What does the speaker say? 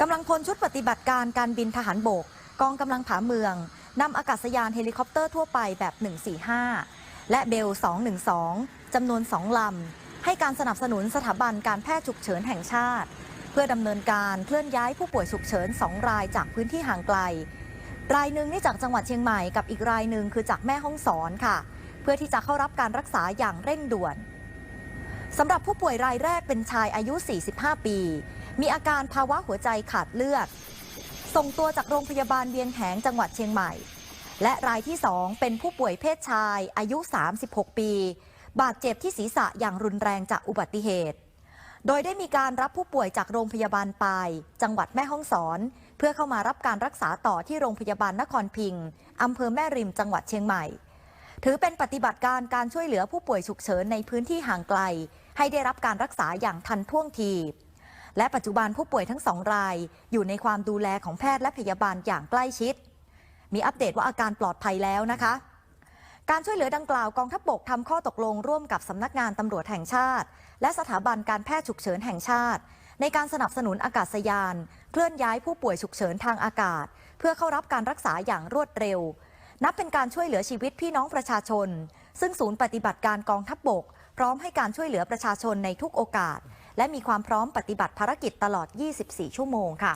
กำลังพลชุดปฏิบัติการการบินทหารบก กองกำลังผาเมืองนำอากาศยานเฮลิคอปเตอร์ทั่วไปแบบ 145 และเบล 212 จำนวน 2 ลำ ให้การสนับสนุนสถาบันการแพทย์ฉุกเฉินแห่งชาติ เพื่อดำเนินการเคลื่อนย้ายผู้ป่วยฉุกเฉิน 2 รายจากพื้นที่ห่างไกล รายหนึ่งนี่จากจังหวัดเชียงใหม่กับอีกรายหนึ่งคือจากแม่ฮ่องสอนค่ะ เพื่อที่จะเข้ารับการรักษาอย่างเร่งด่วน สำหรับผู้ป่วยรายแรกเป็นชายอายุ 45 ปี มีอาการภาวะหัวใจขาดเลือด ส่งตัวจากโรงพยาบาลเวียงแหงจังหวัดเชียงใหม่ และรายที่ 2 เป็นผู้ป่วยเพศชายอายุ 36 ปี บาดเจ็บที่ศีรษะอย่างรุนแรงจากอุบัติเหตุ โดยได้มีการรับผู้ป่วยจากโรงพยาบาลปาย จังหวัดแม่ฮ่องสอน เพื่อเข้ามารับการรักษาต่อที่โรงพยาบาลนครพิงค์อำเภอแม่ริมจังหวัดเชียงใหม่ ถือเป็นปฏิบัติการการช่วยเหลือผู้ป่วยฉุกเฉินในพื้นที่ห่างไกล ให้ได้รับการรักษาอย่างทันท่วงที และปัจจุบันผู้ป่วยทั้งสองราย อยู่ในความดูแลของแพทย์และพยาบาลอย่างใกล้ชิด มีอัปเดตว่าอาการปลอดภัยแล้วนะคะ การช่วยเหลือดังกล่าวกองทัพบกทำข้อตกลงร่วมกับสำนักงานตำรวจแห่งชาติ และสถาบันการแพทย์ฉุกเฉินแห่งชาติ ในการสนับสนุนอากาศยาน เคลื่อนย้ายผู้ป่วยฉุกเฉินทางอากาศ เพื่อเข้ารับการรักษาอย่างรวดเร็ว นับเป็นการช่วยเหลือชีวิตพี่น้องประชาชน ซึ่งศูนย์ปฏิบัติการกองทัพบก พร้อมให้การช่วยเหลือประชาชนในทุกโอกาส และมีความพร้อมปฏิบัติภารกิจตลอด 24 ชั่วโมงค่ะ